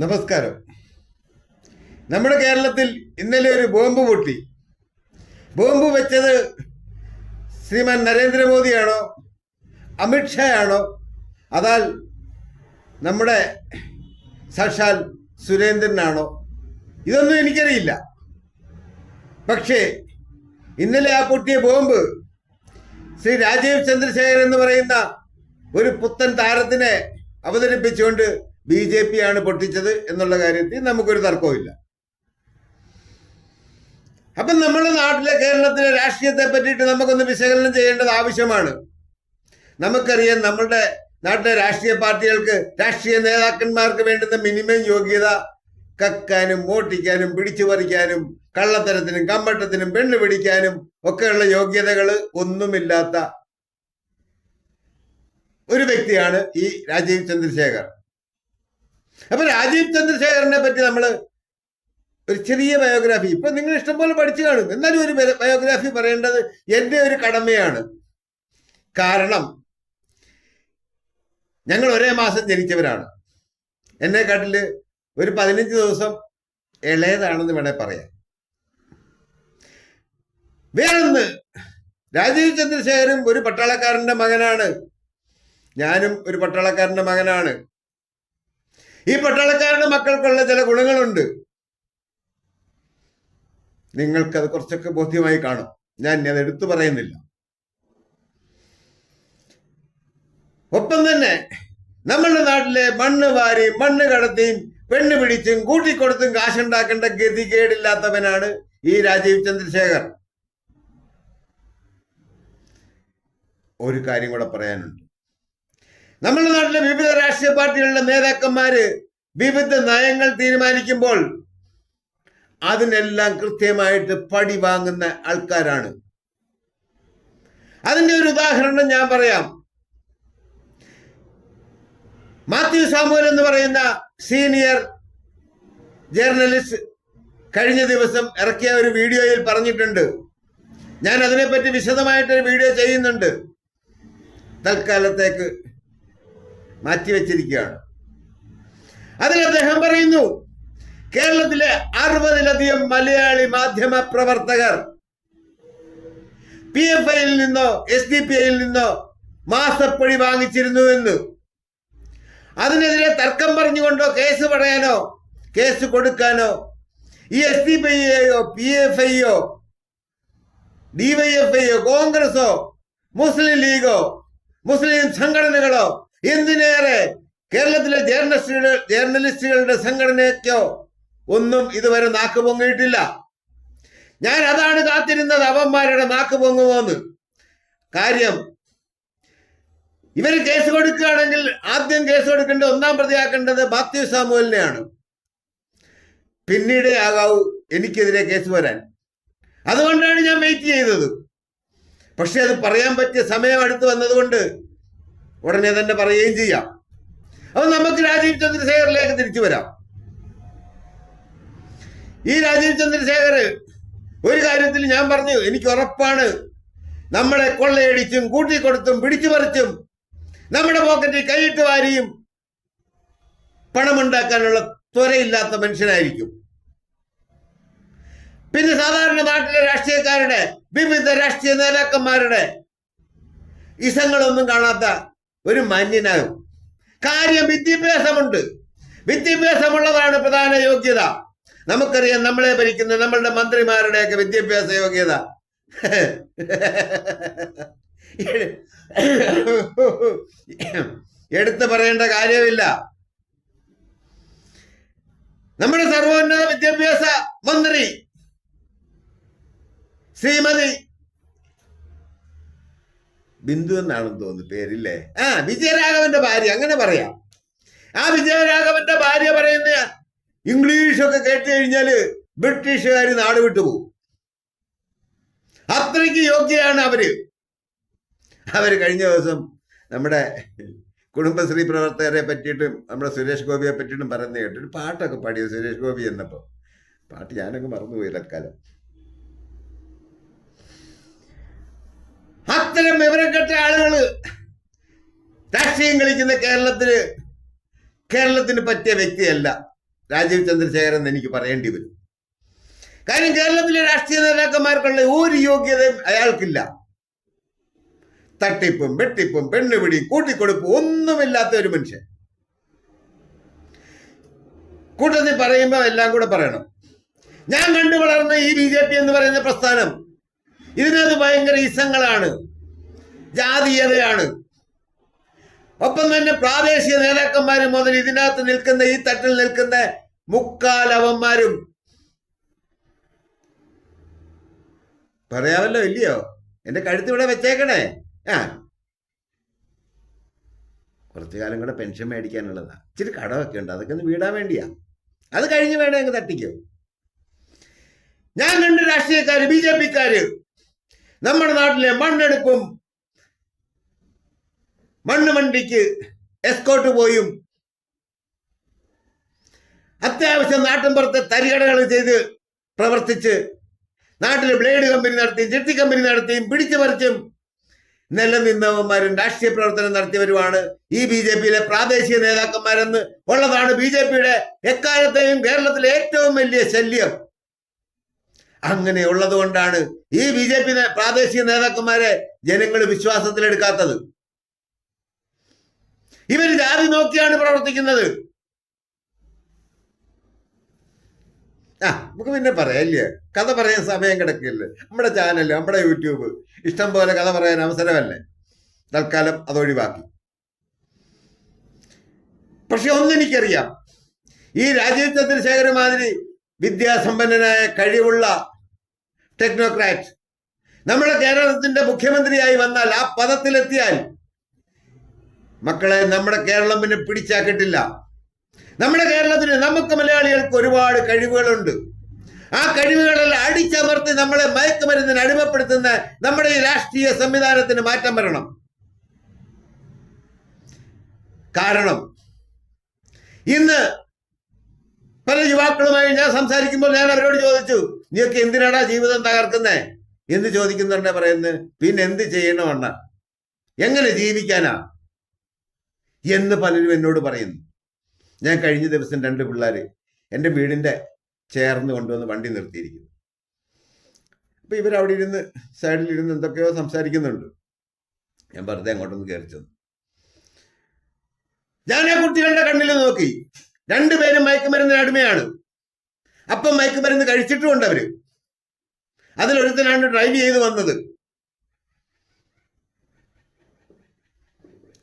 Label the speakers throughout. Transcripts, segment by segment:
Speaker 1: നമസ്കാരം. നമ്മുടെ കേരളത്തിൽ ഇന്നലെ ഒരു ബോംബ് പൊട്ടി. ബോംബ് വെച്ചത് ശ്രീമാൻ നരേന്ദ്രമോദിയാണോ? അമിത്ഷായാണോ അതാൽ നമ്മുടെ സാക്ഷാൽ സുരേന്ദ്രനാണോ? ഇതൊന്നും എനിക്കറിയില്ല. പക്ഷേ ഇന്നലെ ആ പൊട്ടിയ ബോംബ് ശ്രീ രാജീവ് ചന്ദ്രശേഖരൻ എന്ന് പറയുന്ന ഒരു പുത്തൻ താരത്തിനെ അവതരിപ്പിച്ചുകൊണ്ട് ബി ജെ പി ആണ് പൊട്ടിച്ചത് എന്നുള്ള കാര്യത്തിൽ നമുക്കൊരു തർക്കവുമില്ല. അപ്പം നമ്മുടെ നാട്ടിലെ കേരളത്തിലെ രാഷ്ട്രീയത്തെ പറ്റിയിട്ട് നമുക്കൊന്ന് വിശകലനം ചെയ്യേണ്ടത് ആവശ്യമാണ്. നമുക്കറിയാം നമ്മളുടെ നാട്ടിലെ രാഷ്ട്രീയ പാർട്ടികൾക്ക് രാഷ്ട്രീയ നേതാക്കന്മാർക്ക് വേണ്ടുന്ന മിനിമം യോഗ്യത കക്കാനും മോട്ടിക്കാനും പിടിച്ചു പറിക്കാനും കള്ളത്തരത്തിനും കമ്പട്ടത്തിനും പെണ്ണ് പിടിക്കാനും ഒക്കെയുള്ള യോഗ്യതകൾ ഒന്നുമില്ലാത്ത ഒരു വ്യക്തിയാണ് ഈ രാജീവ് ചന്ദ്രശേഖർ. അപ്പൊ രാജീവ് ചന്ദ്രശേഖരനെ പറ്റി നമ്മൾ ഒരു ചെറിയ ബയോഗ്രാഫി. ഇപ്പൊ നിങ്ങൾ ഇഷ്ടംപോലെ പഠിച്ചു കാണും. എന്നാലും ഒരു ബയോഗ്രാഫി പറയേണ്ടത് എന്റെ ഒരു കടമയാണ്. കാരണം ഞങ്ങൾ ഒരേ മാസം ജനിച്ചവരാണ്. എന്നെക്കാട്ടിൽ ഒരു പതിനഞ്ച് ദിവസം ഇളയതാണെന്ന് വേണേ പറയാം. വേറൊന്ന് രാജീവ് ചന്ദ്രശേഖരും ഒരു പട്ടാളക്കാരന്റെ മകനാണ്. ഞാനും ഒരു പട്ടാളക്കാരന്റെ മകനാണ്. ഈ പട്ടാളക്കാരുടെ മക്കൾക്കുള്ള ചില ഗുണങ്ങളുണ്ട്. നിങ്ങൾക്കത് കുറച്ചൊക്കെ ബോധ്യമായി കാണും. ഞാൻ അത് എടുത്തു പറയുന്നില്ല. ഒപ്പം തന്നെ നമ്മളുടെ നാട്ടിലെ മണ്ണ് വാരി മണ്ണ് കടത്തിയും പെണ്ണ് പിടിച്ചും കൂട്ടിക്കൊടുത്തും കാശുണ്ടാക്കേണ്ട ഗതികേടില്ലാത്തവനാണ് ഈ രാജീവ് ചന്ദ്രശേഖർ. ഒരു കാര്യം കൂടെ പറയാനുണ്ട്. നമ്മുടെ നാട്ടിലെ വിവിധ രാഷ്ട്രീയ പാർട്ടികളുടെ നേതാക്കന്മാര് വിവിധ നയങ്ങൾ തീരുമാനിക്കുമ്പോൾ അതിനെല്ലാം കൃത്യമായിട്ട് പടി വാങ്ങുന്ന ആൾക്കാരാണ്. അതിന്റെ ഒരു ഉദാഹരണം ഞാൻ പറയാം. മാത്യു സാമുവൽ എന്ന് പറയുന്ന സീനിയർ ജേർണലിസ്റ്റ് കഴിഞ്ഞ ദിവസം ഇറക്കിയ ഒരു വീഡിയോയിൽ പറഞ്ഞിട്ടുണ്ട്. ഞാൻ അതിനെപ്പറ്റി വിശദമായിട്ടൊരു വീഡിയോ ചെയ്യുന്നുണ്ട്. തൽക്കാലത്തേക്ക് മാറ്റിവെച്ചിരിക്കുകയാണ്. അതിൽ അദ്ദേഹം പറയുന്നു കേരളത്തിലെ അറുപതിലധികം മലയാളി മാധ്യമ പ്രവർത്തകർ പി എഫ് ഐയിൽ നിന്നോ എസ് ഡി പി ഐയിൽ നിന്നോ മാസപ്പടി വാങ്ങിച്ചിരുന്നു എന്ന്. അതിനെതിരെ തർക്കം പറഞ്ഞുകൊണ്ടോ കേസ് പറയാനോ കേസ് കൊടുക്കാനോ ഈ എസ് ഡി പി ഐയോ പി എഫ് ഐയോ ഡിവൈഎഫ്ഐയോ കോൺഗ്രസോ മുസ്ലിം ലീഗോ മുസ്ലിം സംഘടനകളോ എന്തിനേറെ കേരളത്തിലെ ജേർണലിസ്റ്റുകളുടെ സംഘടനയ്ക്കോ ഒന്നും ഇതുവരെ നാക്ക് പൊങ്ങിയിട്ടില്ല. ഞാൻ അതാണ് കാത്തിരുന്നത് അവന്മാരുടെ നാക്ക് പൊങ്ങുമോന്ന്. കാര്യം ഇവർ കേസ് കൊടുക്കുകയാണെങ്കിൽ ആദ്യം കേസ് കൊടുക്കേണ്ട ഒന്നാം പ്രതിയാക്കേണ്ടത് മാത്യു സാമുവലിനെയാണ്. പിന്നീടേ ആകാവൂ എനിക്കെതിരെ കേസ് വരാൻ. അതുകൊണ്ടാണ് ഞാൻ വെയിറ്റ് ചെയ്തത്. പക്ഷെ അത് പറയാൻ പറ്റിയ സമയം അടുത്ത് വന്നതുകൊണ്ട് ഉടനെ തന്നെ പറയുകയും ചെയ്യാം. അപ്പൊ നമുക്ക് രാജീവ് ചന്ദ്രശേഖറിലേക്ക് തിരിച്ചു വരാം. ഈ രാജീവ് ചന്ദ്രശേഖർ ഒരു കാര്യത്തിൽ ഞാൻ പറഞ്ഞു എനിക്ക് ഉറപ്പാണ്. നമ്മളെ കൊള്ളയടിച്ചും കൂട്ടിക്കൊടുത്തും പിടിച്ചു പറിച്ചും നമ്മുടെ പോക്കറ്റിൽ കൈയിട്ട് വാരിയും പണമുണ്ടാക്കാനുള്ള ത്വരയില്ലാത്ത മനുഷ്യനായിരിക്കും. പിന്നെ സാധാരണ നാട്ടിലെ രാഷ്ട്രീയക്കാരുടെ വിവിധ രാഷ്ട്രീയ നേതാക്കന്മാരുടെ ഇസങ്ങളൊന്നും കാണാത്ത ഒരു മാന്യനാകും കാര്യം വിദ്യാഭ്യാസമുണ്ട്. വിദ്യാഭ്യാസമുള്ളതാണ് പ്രധാന യോഗ്യത. നമുക്കറിയാം നമ്മളെ ഭരിക്കുന്ന നമ്മളുടെ മന്ത്രിമാരുടെയൊക്കെ വിദ്യാഭ്യാസ യോഗ്യത. എടുത്തു പറയേണ്ട കാര്യമില്ല. നമ്മുടെ സർവോന്നത വിദ്യാഭ്യാസ മന്ത്രി ശ്രീമതി ബിന്ദു എന്നാണെന്ന് തോന്നുന്നു പേരില്ലേ? ആ വിജയരാഘവന്റെ ഭാര്യ അങ്ങനെ പറയാം. ആ വിജയരാഘവന്റെ ഭാര്യ പറയുന്ന ഇംഗ്ലീഷൊക്കെ കേട്ട് കഴിഞ്ഞാൽ ബ്രിട്ടീഷുകാർ നാട് വിട്ടുപോകും അത്രയ്ക്ക് യോഗ്യയാണ് അവർ. അവർ കഴിഞ്ഞ ദിവസം നമ്മുടെ കുടുംബശ്രീ പ്രവർത്തകരെ പറ്റിയിട്ടും നമ്മുടെ സുരേഷ് ഗോപിയെ പറ്റിയിട്ടും പറയുന്നത് കേട്ടു. ഒരു പാട്ടൊക്കെ പാടിയത് സുരേഷ് ഗോപി എന്നപ്പോ? പാട്ട് ഞാനൊക്കെ മറന്നുപോയി തൽക്കാലം. അത്തരം വിവരക്കെട്ട ആളുകൾ രാഷ്ട്രീയം കളിക്കുന്ന കേരളത്തിന് കേരളത്തിന് പറ്റിയ വ്യക്തിയല്ല രാജീവ് ചന്ദ്രശേഖരൻ എന്ന് എനിക്ക് പറയേണ്ടി വരും. കാര്യം കേരളത്തിലെ രാഷ്ട്രീയ നേതാക്കന്മാർക്കുള്ള ഒരു യോഗ്യതയും അയാൾക്കില്ല. തട്ടിപ്പും വെട്ടിപ്പും പെണ്ണുപിടിയും കൂട്ടിക്കൊടുപ്പും ഒന്നുമില്ലാത്ത ഒരു മനുഷ്യൻ. കൂട്ടത്തിൽ പറയുമ്പോൾ എല്ലാം കൂടെ പറയണം. ഞാൻ കണ്ടു വളർന്ന ഈ ബി ജെ പി എന്ന് പറയുന്ന പ്രസ്ഥാനം ഇതിനകത്ത് ഭയങ്കര ഇസങ്ങളാണ്. ജാതീയതയാണ്. ഒപ്പം തന്നെ പ്രാദേശിക നേതാക്കന്മാർ മുതൽ ഇതിനകത്ത് നിൽക്കുന്ന ഈ തട്ടിൽ നിൽക്കുന്ന മുക്കാലവന്മാരും. പറയാമല്ലോ ഇല്ലയോ? എന്റെ കഴുത്ത് ഇവിടെ വെച്ചേക്കണേ. ആ. കുറച്ചു കാലം കൂടെ പെൻഷൻ മേടിക്കാനുള്ളതാ. ഇച്ചിരി കടമൊക്കെ ഉണ്ട് അതൊക്കെ ഒന്ന് വീടാൻ വേണ്ടിയാ. അത് കഴിഞ്ഞ് വേണേ അങ്ങ് തട്ടിക്കോ. ഞാൻ കണ്ട രാഷ്ട്രീയക്കാര് ബി ജെ പിക്കാര് നമ്മുടെ നാട്ടിലെ മണ്ണെടുപ്പും മണ്ണ് വണ്ടിക്ക് എസ്കോട്ട് പോയും. അത്യാവശ്യം നാട്ടിൻപുറത്തെ തരികടകൾ ചെയ്ത് പ്രവർത്തിച്ച് നാട്ടിൽ ബ്ലേഡ് കമ്പനി നടത്തിയും ജെട്ടി കമ്പനി നടത്തിയും പിടിച്ചു പറിച്ചും നിലനിന്നവന്മാരും രാഷ്ട്രീയ പ്രവർത്തനം നടത്തിയവരുമാണ് ഈ ബി ജെ പിയിലെ പ്രാദേശിക നേതാക്കന്മാരെന്ന് ഉള്ളതാണ് ബി ജെ പിയുടെ എക്കാലത്തെയും കേരളത്തിലെ ഏറ്റവും വലിയ ശല്യം. അങ്ങനെ ഉള്ളതുകൊണ്ടാണ് ഈ ബി ജെ പി പ്രാദേശിക നേതാക്കന്മാരെ ജനങ്ങൾ വിശ്വാസത്തിലെടുക്കാത്തത്. ഇവർ ജാതി നോക്കിയാണ് പ്രവർത്തിക്കുന്നത്. ആ നമുക്ക് പിന്നെ പറയാം ഇല്ലേ കഥ പറയാൻ സമയം കിടക്കില്ലേ? നമ്മുടെ ചാനൽ നമ്മുടെ യൂട്യൂബ് ഇഷ്ടം പോലെ കഥ പറയാൻ അവസരമല്ലേ? തൽക്കാലം അതൊഴിവാക്കി പക്ഷെ ഒന്നെനിക്കറിയാം. ഈ രാജീവ് ചന്ദ്രശേഖര മാതിരി വിദ്യാസമ്പന്നനായ കഴിവുള്ള ടെക്നോക്രാറ്റ് നമ്മുടെ കേരളത്തിന്റെ മുഖ്യമന്ത്രിയായി വന്നാൽ ആ പദത്തിലെത്തിയാൽ മക്കളെ നമ്മുടെ കേരളം പിന്നെ പിടിച്ചാക്കിട്ടില്ല. നമ്മുടെ കേരളത്തിന് നമുക്ക് മലയാളികൾക്ക് ഒരുപാട് കഴിവുകളുണ്ട്. ആ കഴിവുകളെല്ലാം അടിച്ചമർത്തി നമ്മളെ മയക്കുമരുന്നിന് അടിമപ്പെടുത്തുന്ന നമ്മുടെ ഈ രാഷ്ട്രീയ സംവിധാനത്തിന് മാറ്റം വരണം. കാരണം ഇന്ന് പല യുവാക്കളുമായി ഞാൻ സംസാരിക്കുമ്പോൾ ഞാൻ അവരോട് ചോദിച്ചു നീയൊക്കെ എന്തിനാടാ ജീവിതം തകർക്കുന്നേ? എന്ന് ചോദിക്കുന്നുണ്ടെ പറയുന്നത് പിന്നെ എന്ത് ചെയ്യണമെന്ന എങ്ങനെ ജീവിക്കാനാ? എന്ന് പലരും എന്നോട് പറയുന്നു. ഞാൻ കഴിഞ്ഞ ദിവസം രണ്ട് പിള്ളേർ എന്റെ വീടിന്റെ ചേർന്ന് കൊണ്ടുവന്ന് വണ്ടി നിർത്തിയിരിക്കുന്നു. അപ്പോൾ ഇവരവിടെ ഇരുന്ന് സൈഡിൽ ഇരുന്ന് എന്തൊക്കെയോ സംസാരിക്കുന്നുണ്ട്. ഞാൻ വെറുതെ അങ്ങോട്ടൊന്ന് കയറി ചെന്നു. ഞാൻ ആ കുട്ടികളുടെ കണ്ണിൽ നോക്കി. രണ്ടുപേരും മയക്കുമരുന്നിന് അടിമയാണ്. അപ്പം മയക്കുമരുന്ന് കഴിച്ചിട്ടുമുണ്ട് അവർ. അതിലൊരുത്തനാണ് ഡ്രൈവ് ചെയ്ത് വന്നത്.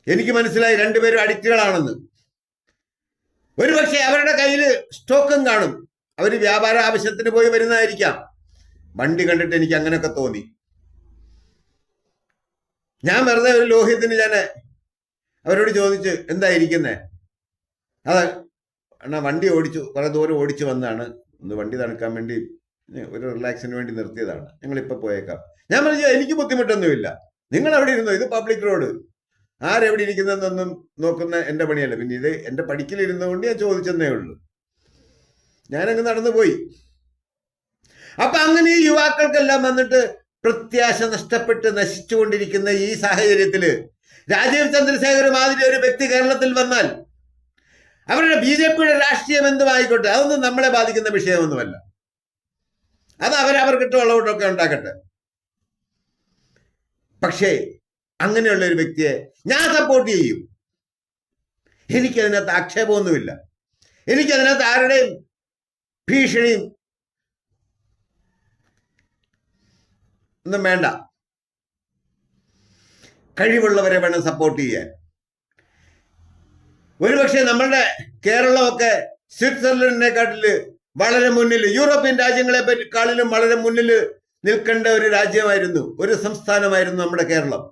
Speaker 1: എനിക്ക് മനസ്സിലായി രണ്ടുപേരും അഡിക്റ്റുകളാണെന്ന്. ഒരുപക്ഷെ അവരുടെ കയ്യിൽ സ്റ്റോക്കും കാണും. അവർ വ്യാപാര ആവശ്യത്തിന് പോയി വരുന്നതായിരിക്കാം. വണ്ടി കണ്ടിട്ട് എനിക്ക് അങ്ങനെയൊക്കെ തോന്നി. ഞാൻ വെറുതെ ഒരു ലോഹ്യത്തിന് ഞാൻ അവരോട് ചോദിച്ചു എന്തായിരിക്കുന്നേ അത് എന്നാ വണ്ടി ഓടിച്ചു കുറെ ദൂരം ഓടിച്ചു വന്നതാണ്. ഒന്ന് വണ്ടി തണുക്കാൻ വേണ്ടി ഒരു റിലാക്സിന് വേണ്ടി നിർത്തിയതാണ്. ഞങ്ങൾ ഇപ്പൊ പോയേക്കാം. ഞാൻ പറഞ്ഞു എനിക്ക് ബുദ്ധിമുട്ടൊന്നുമില്ല. നിങ്ങൾ അവിടെ ഇരുന്നോ ഇത് പബ്ലിക് റോഡ്. ആരെവിടെ ഇരിക്കുന്നതെന്നൊന്നും നോക്കുന്ന എന്റെ പണിയല്ല. പിന്നെ ഇത് എന്റെ പഠിക്കലിരുന്നുകൊണ്ട് ഞാൻ ചോദിച്ചെന്നേ ഉള്ളൂ. ഞാനങ്ങ് നടന്നു പോയി അപ്പൊ അങ്ങനെ ഈ യുവാക്കൾക്കെല്ലാം വന്നിട്ട് പ്രത്യാശ നഷ്ടപ്പെട്ട് നശിച്ചുകൊണ്ടിരിക്കുന്ന ഈ സാഹചര്യത്തിൽ രാജീവ് ചന്ദ്രശേഖർ മാതിരി ഒരു വ്യക്തി കേരളത്തിൽ വന്നാൽ അവരുടെ ബി ജെ പിയുടെ രാഷ്ട്രീയം എന്തുമായിക്കോട്ടെ? അതൊന്നും നമ്മളെ ബാധിക്കുന്ന വിഷയമൊന്നുമല്ല. അത് അവരവർക്കിട്ട് ഉള്ളവട്ടൊക്കെ ഉണ്ടാക്കട്ടെ. പക്ഷേ അങ്ങനെയുള്ള ഒരു വ്യക്തിയെ ഞാൻ സപ്പോർട്ട് ചെയ്യും. എനിക്കതിനകത്ത് ആക്ഷേപമൊന്നുമില്ല. എനിക്കതിനകത്ത് ആരുടെയും ഭീഷണിയും ഒന്നും വേണ്ട. കഴിവുള്ളവരെ വേണം സപ്പോർട്ട് ചെയ്യാൻ. ഒരുപക്ഷെ നമ്മളുടെ കേരളമൊക്കെ സ്വിറ്റ്സർലൻഡിനെക്കാട്ടിൽ വളരെ മുന്നിൽ യൂറോപ്യൻ രാജ്യങ്ങളെ പറ്റിക്കാളിലും വളരെ മുന്നിൽ നിൽക്കേണ്ട ഒരു രാജ്യമായിരുന്നു ഒരു സംസ്ഥാനമായിരുന്നു നമ്മുടെ കേരളം.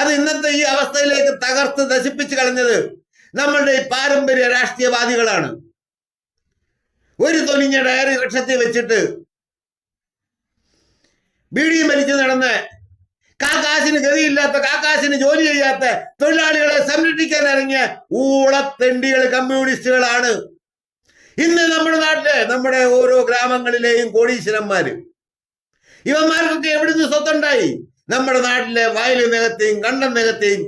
Speaker 1: അത് ഇന്നത്തെ ഈ അവസ്ഥയിലേക്ക് തകർത്ത് നശിപ്പിച്ചു കളഞ്ഞത് നമ്മളുടെ ഈ പാരമ്പര്യ രാഷ്ട്രീയവാദികളാണ്. ഒരു തൊലിഞ്ഞ ഡയറി വൃക്ഷത്തിൽ വെച്ചിട്ട് ബീഡി മരിച്ചു നടന്ന് കാക്കാശിന് ഗതിയില്ലാത്ത കാക്കാശിന് ജോലി ചെയ്യാത്ത തൊഴിലാളികളെ സംരക്ഷിക്കാൻ ഇറങ്ങിയ ഊളത്തെണ്ടികൾ കമ്മ്യൂണിസ്റ്റുകളാണ്. ഇന്ന് നമ്മുടെ നാട്ടിലെ നമ്മുടെ ഓരോ ഗ്രാമങ്ങളിലെയും കോടീശ്വരന്മാര്. ഇവന്മാർക്കൊക്കെ എവിടുന്ന് സ്വത്തുണ്ടായി? നമ്മുടെ നാട്ടിലെ വയൽ നികത്തെയും കണ്ടം നികത്തെയും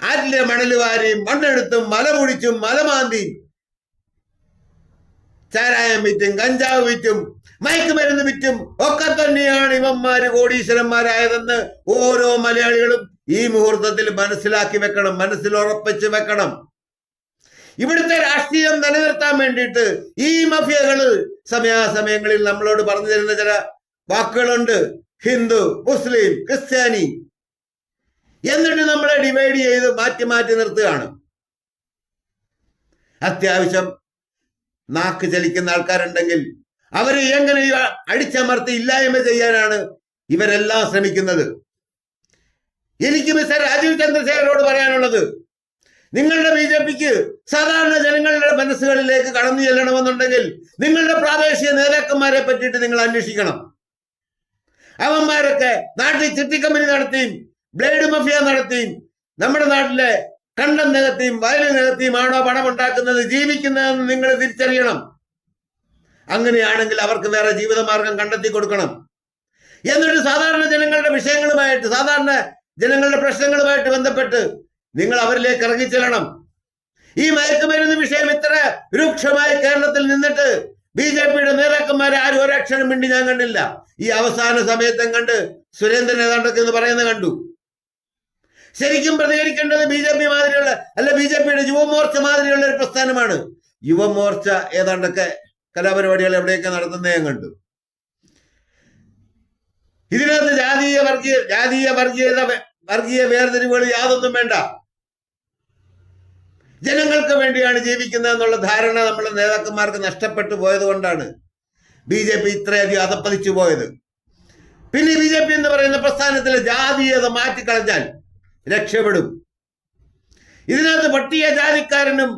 Speaker 1: ആറ്റിലെ മണൽ വാരിയും മണ്ണെടുത്തും മല മുടിച്ചും മലമാന്തിയും ചാരായം വിറ്റും കഞ്ചാവ് വിറ്റും മയക്കുമരുന്ന് വിറ്റും ഒക്കെ തന്നെയാണ് ഇവന്മാര് കോടീശ്വരന്മാരായതെന്ന് ഓരോ മലയാളികളും ഈ മുഹൂർത്തത്തിൽ മനസ്സിലാക്കി വെക്കണം മനസ്സിൽ ഉറപ്പിച്ച് വെക്കണം. ഇവിടുത്തെ രാഷ്ട്രീയം നിലനിർത്താൻ വേണ്ടിയിട്ട് ഈ മഫിയകൾ സമയാസമയങ്ങളിൽ നമ്മളോട് പറഞ്ഞു തരുന്ന ചില വാക്കുകളുണ്ട്. ഹിന്ദു മുസ്ലിം ക്രിസ്ത്യാനി എന്നിട്ട് നമ്മളെ ഡിവൈഡ് ചെയ്ത് മാറ്റി മാറ്റി നിർത്തുകയാണ്. അത്യാവശ്യം നാക്ക് ചലിക്കുന്ന ആൾക്കാരുണ്ടെങ്കിൽ അവരെ എങ്ങനെ അടിച്ചമർത്തി ഇല്ലായ്മ ചെയ്യാനാണ് ഇവരെല്ലാം ശ്രമിക്കുന്നത്? എനിക്ക് മിസ്റ്റർ രാജീവ് ചന്ദ്രശേഖരോട് പറയാനുള്ളത് നിങ്ങളുടെ ബി ജെ പിക്ക് സാധാരണ ജനങ്ങളുടെ മനസ്സുകളിലേക്ക് കടന്നു ചെല്ലണമെന്നുണ്ടെങ്കിൽ നിങ്ങളുടെ പ്രാദേശിക നേതാക്കന്മാരെ പറ്റിയിട്ട് നിങ്ങൾ അന്വേഷിക്കണം. അവന്മാരൊക്കെ നാട്ടിൽ ചിട്ടിക്കമ്പനി നടത്തിയും ബ്ലേഡ് മഫിയ നടത്തിയും നമ്മുടെ നാട്ടിലെ കണ്ടം നികത്തിയും വയലിൽ നികത്തിയും ആണോ പണം ഉണ്ടാക്കുന്നത് ജീവിക്കുന്നതെന്ന് നിങ്ങൾ തിരിച്ചറിയണം. അങ്ങനെയാണെങ്കിൽ അവർക്ക് വേറെ ജീവിതമാർഗം കണ്ടെത്തി കൊടുക്കണം. എന്നിട്ട് സാധാരണ ജനങ്ങളുടെ വിഷയങ്ങളുമായിട്ട് സാധാരണ ജനങ്ങളുടെ പ്രശ്നങ്ങളുമായിട്ട് ബന്ധപ്പെട്ട് നിങ്ങൾ അവരിലേക്ക് ഇറങ്ങിച്ചെല്ലണം. ഈ മയക്കുമരുന്ന് വിഷയം ഇത്ര രൂക്ഷമായി കേരളത്തിൽ നിന്നിട്ട് ബി ജെ പിയുടെ നേതാക്കന്മാരെ ആരും ഒരക്ഷരം മിണ്ടി ഞാൻ കണ്ടില്ല. ഈ അവസാന സമയത്തും കണ്ട് സുരേന്ദ്രൻ ഏതാണ്ടൊക്കെ എന്ന് പറയുന്നത് കണ്ടു. ശരിക്കും പ്രതികരിക്കേണ്ടത് ബി ജെ പി മാതിരിയുള്ള അല്ല ബി ജെ പിയുടെ യുവമോർച്ച മാതിരിയുള്ള ഒരു പ്രസ്ഥാനമാണ്. യുവമോർച്ച ഏതാണ്ടൊക്കെ കലാപരിപാടികൾ എവിടെയൊക്കെ നടത്തുന്നത് ഞാൻ കണ്ടു. ഇതിനകത്ത് ജാതീയ വർഗീയ ജാതീയ വർഗീയത വർഗീയ വേർതിരിവുകൾ യാതൊന്നും വേണ്ട. ജനങ്ങൾക്ക് വേണ്ടിയാണ് ജീവിക്കുന്നത് എന്നുള്ള ധാരണ നമ്മുടെ നേതാക്കന്മാർക്ക് നഷ്ടപ്പെട്ടു പോയത് കൊണ്ടാണ്. ബി ജെ പി ഇത്രയധികം അതപ്പതിച്ചു പോയത്. പിന്നെ ബി ജെ പി എന്ന് പറയുന്ന പ്രസ്ഥാനത്തിലെ ജാതീയത മാറ്റിക്കളഞ്ഞാൽ രക്ഷപ്പെടും. ഇതിനകത്ത് പട്ടിക ജാതിക്കാരനും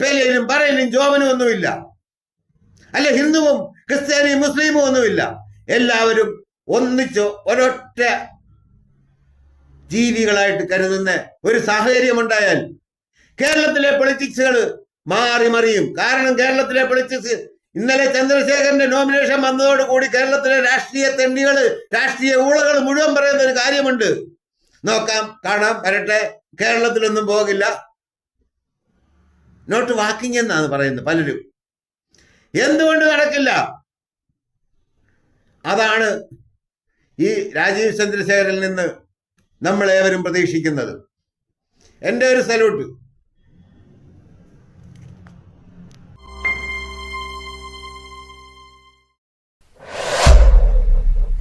Speaker 1: പേലനും പറയലും ജോമനും ഒന്നുമില്ല. അല്ലെ ഹിന്ദുവും ക്രിസ്ത്യാനിയും മുസ്ലിമും ഒന്നുമില്ല. എല്ലാവരും ഒന്നിച്ച് ഒരൊറ്റ ജീവികളായിട്ട് കരുതുന്ന ഒരു സാഹചര്യമുണ്ടായാൽ കേരളത്തിലെ പൊളിറ്റിക്സുകൾ മാറി മറിയും. കാരണം കേരളത്തിലെ പൊളിറ്റിക്സ് ഇന്നലെ ചന്ദ്രശേഖരന്റെ നോമിനേഷൻ വന്നതോടുകൂടി കേരളത്തിലെ രാഷ്ട്രീയ തെണ്ടികൾ രാഷ്ട്രീയ ഊളകൾ മുഴുവൻ പറയുന്ന ഒരു കാര്യമുണ്ട്. നോക്കാം കാണാം വരട്ടെ. കേരളത്തിലൊന്നും പോകില്ല. നോട്ട് വാക്കിംഗ് എന്നാണ് പറയുന്നത് പലരും. എന്തുകൊണ്ട് നടക്കില്ല? അതാണ് ഈ രാജീവ് ചന്ദ്രശേഖരനിൽ നിന്ന് നമ്മൾ ഏവരും പ്രതീക്ഷിക്കുന്നത്. എന്റെ ഒരു സല്യൂട്ട്.